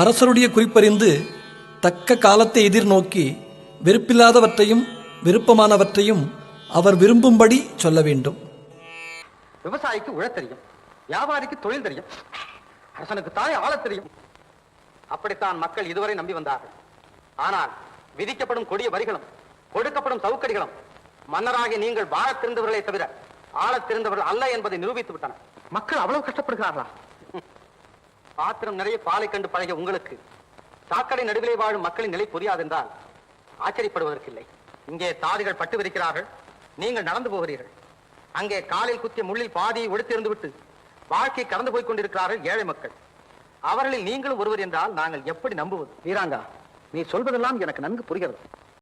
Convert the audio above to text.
அரசருடைய குறிப்பறிந்து தக்க காலத்தை எதிர்நோக்கி வெறுப்பில்லாதவற்றையும் விருப்பமானவற்றையும் அவர் விரும்பும்படி சொல்ல வேண்டும். விவசாயிக்கு உழத் தெரியும் வியாபாரிக்கு தொழில் தெரியும் அரசனுக்கு தானே ஆளத் தெரியும். அப்படித்தான் மக்கள் இதுவரை நம்பி வந்தார்கள். ஆனால் விதிக்கப்படும் கொடிய வரிகளும் கொடுக்கப்படும் சவுக்கடிகளும் மன்னராகிய நீங்கள் வாழத் தெரிந்தவர்களே தவிர ஆளத் தெரிந்தவர்கள் அல்ல என்பதை நிரூபித்து விட்டன மக்கள் அவ்வளவு கஷ்டப்படுகிறார்களா? பாத்திரம் நிறைய பாலை கண்டு பழகிய உங்களுக்கு. சாக்கடை நடுவிலே வாழும் மக்களின் நிலை புரியாதென்றால் ஆச்சரியப்படுவதற்கில்லை. இங்கே தாதிகள் பட்டு விரிக்கிறார்கள். நீங்கள் நடந்து போகிறீர்கள். அங்கே காலில் குத்திய முள்ளில் பாதியை ஒடுத்திருந்து விட்டு வாழ்க்கை கடந்து போய் கொண்டிருக்கிறார்கள் ஏழை மக்கள். அவர்களில் நீங்களும் ஒருவர் என்றால் நாங்கள் எப்படி நம்புவது? வீராங்கா நீ சொல்வதெல்லாம் எனக்கு நன்கு புரிகிறது.